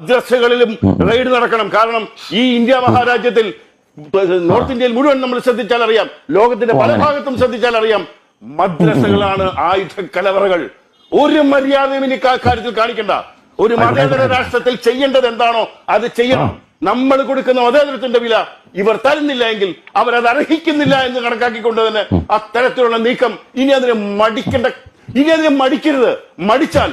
മദ്രസകളിലും raid നടക്കണം. കാരണം ഈ ഇന്ത്യ മഹാരാജ്യത്തിൽ നോർത്ത് ഇന്ത്യയിൽ മുഴുവൻ നമ്മൾ ശ്രദ്ധിച്ചാൽ അറിയാം ലോകത്തിന്റെ പല ഭാഗത്തും ശ്രദ്ധിച്ചാൽ അറിയാം മദ്രസകളാണ് ആയുധ കലവറകൾ. ഒരു മര്യാദയും ഇനി കാര്യത്തിൽ കാണിക്കണ്ട. ഒരു മതേതര രാഷ്ട്രത്തിൽ ചെയ്യേണ്ടത് എന്താണോ അത് ചെയ്യണം. നമ്മൾ കൊടുക്കുന്ന മതേതരത്തിന്റെ വില ഇവർ തരുന്നില്ല എങ്കിൽ അവരത് അർഹിക്കുന്നില്ല എന്ന് കണക്കാക്കിക്കൊണ്ട് തന്നെ അത്തരത്തിലുള്ള നീക്കം ഇനി അതിനെ മടിക്കേണ്ട ഇനി അതിനെ മടിക്കരുത്. മടിച്ചാൽ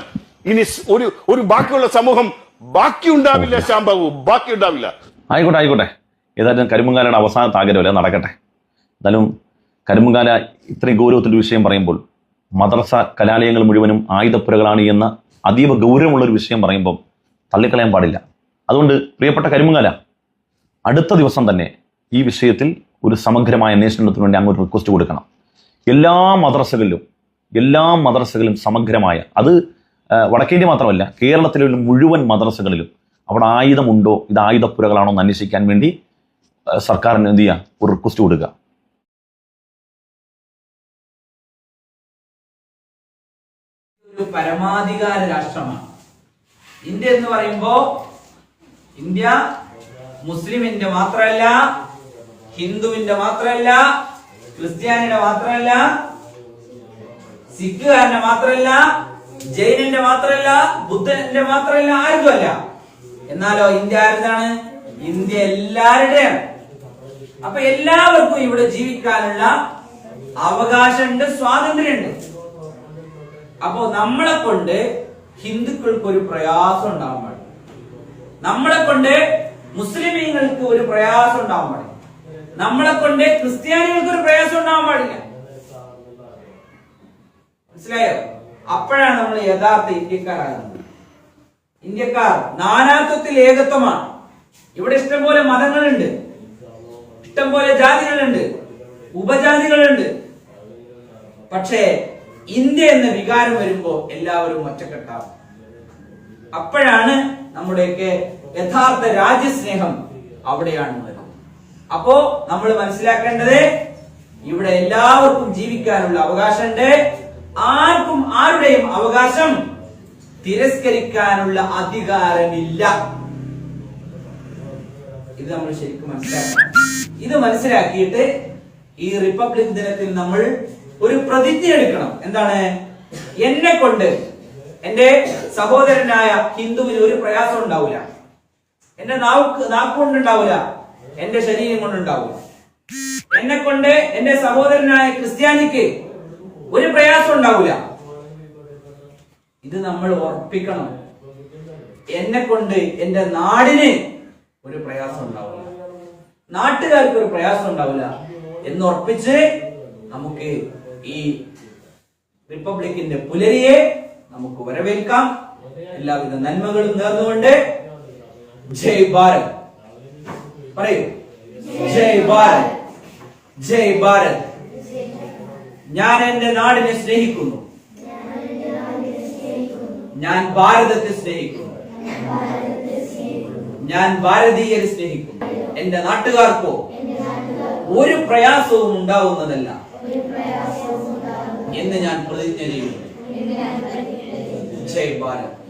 ഇനി ഒരു ഒരു ബാക്കിയുള്ള സമൂഹം ബാക്കി ഉണ്ടാവില്ല ശാംബാബു ബാക്കി ഉണ്ടാവില്ല ആയിക്കോട്ടെ ആയിക്കോട്ടെ. ഏതായാലും കരിമ്പുങ്കാലയുടെ അവസാനത്തെ ആഗ്രഹമല്ല നടക്കട്ടെ. എന്തായാലും കരിമ്പുങ്കാല ഇത്രയും ഗൗരവത്തിന്റെ വിഷയം പറയുമ്പോൾ മദ്രസ കലാലയങ്ങൾ മുഴുവനും ആയുധപ്പുരകളാണ് എന്ന അതീവ ഗൗരവമുള്ളൊരു വിഷയം പറയുമ്പോൾ തള്ളിക്കളയാൻ പാടില്ല. അതുകൊണ്ട് പ്രിയപ്പെട്ട കരിമ്പുങ്കാല അടുത്ത ദിവസം തന്നെ ഈ വിഷയത്തിൽ ഒരു സമഗ്രമായ അന്വേഷണത്തിന് വേണ്ടി അങ്ങോട്ട് റിക്വസ്റ്റ് കൊടുക്കണം. എല്ലാ മദ്രസകളിലും എല്ലാ മദ്രസകളിലും സമഗ്രമായ അത് വടക്കേന്ത്യ മാത്രമല്ല കേരളത്തിലെ മുഴുവൻ മദ്രസകളിലും അവിടെ ആയുധമുണ്ടോ ഇത് ആയുധപ്പുരകളാണോ എന്ന് അന്വേഷിക്കാൻ വേണ്ടി സർക്കാരിന് എന്ത് ചെയ്യുക ഒരു റിക്വസ്റ്റ് കൊടുക്കുക. ഒരു പരമാധികാര രാഷ്ട്രമാണ്. ഇന്ത്യ എന്ന് പറയുമ്പോ ഇന്ത്യ മുസ്ലിമിന്റെ മാത്രമല്ല ഹിന്ദുവിന്റെ മാത്രമല്ല ക്രിസ്ത്യാനിയുടെ മാത്രമല്ല സിഖുകാരന്റെ മാത്രമല്ല ജൈനന്റെ മാത്രമല്ല ബുദ്ധന്റെ മാത്രമല്ല ആർക്കുമല്ല എന്നാലോ ഇന്ത്യ ആരുതാണ്? ഇന്ത്യ എല്ലാവരുടെയാണ്. അപ്പൊ എല്ലാവർക്കും ഇവിടെ ജീവിക്കാനുള്ള അവകാശമുണ്ട് സ്വാതന്ത്ര്യമുണ്ട്. അപ്പോ നമ്മളെ കൊണ്ട് ഹിന്ദുക്കൾക്ക് ഒരു പ്രയാസം ഉണ്ടാവാൻ പാടില്ല. നമ്മളെ കൊണ്ട് മുസ്ലിമീങ്ങൾക്ക് ഒരു പ്രയാസം ഉണ്ടാവാൻ പാടില്ല. നമ്മളെ കൊണ്ട് ക്രിസ്ത്യാനികൾക്ക് ഒരു പ്രയാസം ഉണ്ടാവാൻ പാടില്ല. മനസ്സിലായോ? അപ്പോഴാണ് നമ്മൾ യഥാർത്ഥ ഇന്ത്യക്കാരാകുന്നത്. ഇന്ത്യക്കാർ നാനാത്വത്തിൽ ഏകത്വമാണ്. ഇവിടെ ഇഷ്ടംപോലെ മതങ്ങളുണ്ട്. ഇഷ്ടംപോലെ ജാതികളുണ്ട്. ഉപജാതികളുണ്ട്. പക്ഷേ ഇന്ത്യ എന്ന വികാരം വരുമ്പോ എല്ലാവരും ഒറ്റക്കെട്ടാവും. അപ്പോഴാണ് നമ്മുടെയൊക്കെ യഥാർത്ഥ രാജ്യസ്നേഹം അവിടെയാണ് വരുന്നത്. അപ്പോ നമ്മൾ മനസ്സിലാക്കേണ്ടത് ഇവിടെ എല്ലാവർക്കും ജീവിക്കാനുള്ള അവകാശമുണ്ട്. ആർക്കും ആരുടെയും അവകാശം തിരസ്കരിക്കാനുള്ള അധികാരമില്ല. ഇത് നമ്മൾ ശരിക്കും മനസ്സിലാക്കണം. ഇത് മനസ്സിലാക്കിയിട്ട് ഈ റിപ്പബ്ലിക് ദിനത്തിൽ നമ്മൾ ഒരു പ്രതിജ്ഞ എടുക്കണം. എന്താണ്? എന്നെ കൊണ്ട് എന്റെ സഹോദരനായ ഹിന്ദുവിന് ഒരു പ്രയാസം ഉണ്ടാവില്ല എന്റെ നാക്ക് നാക്കുകൊണ്ട് ഉണ്ടാവില്ല എന്റെ ശരീരം കൊണ്ടുണ്ടാവില്ല എന്നെ കൊണ്ട് എന്റെ സഹോദരനായ ക്രിസ്ത്യാനിക്ക് ഒരു പ്രയാസം ഉണ്ടാവില്ല ഇത് നമ്മൾ ഉറപ്പിക്കണം. എന്നെ കൊണ്ട് എന്റെ നാടിന് ഒരു പ്രയാസം ഉണ്ടാവില്ല നാട്ടുകാർക്ക് ഒരു പ്രയാസം ഉണ്ടാവില്ല എന്ന് ഉറപ്പിച്ച് നമുക്ക് ഈ റിപ്പബ്ലിക്കിന്റെ പുലരിയെ നമുക്ക് വരവേൽക്കാം. എല്ലാവിധ നന്മകളും നേർന്നുകൊണ്ട് ജയ് ഭാരത്. പറയൂ. ജയ് ഭാരത്. ജയ് ഭാരത്. ഞാൻ എന്റെ നാടിനെ സ്നേഹിക്കുന്നു. ഞാൻ ഭാരതത്തെ സ്നേഹിക്കുന്നു. ഞാൻ ഭാരതീയരെ സ്നേഹിക്കുന്നു. എന്റെ നാട്ടുകാർക്കോ ഒരു പ്രയാസവും ഉണ്ടാവുന്നതല്ല. എന്ന് ഞാൻ പ്രതിജ്ഞ ചെയ്യുന്നു. ജയ് ഭാരത്.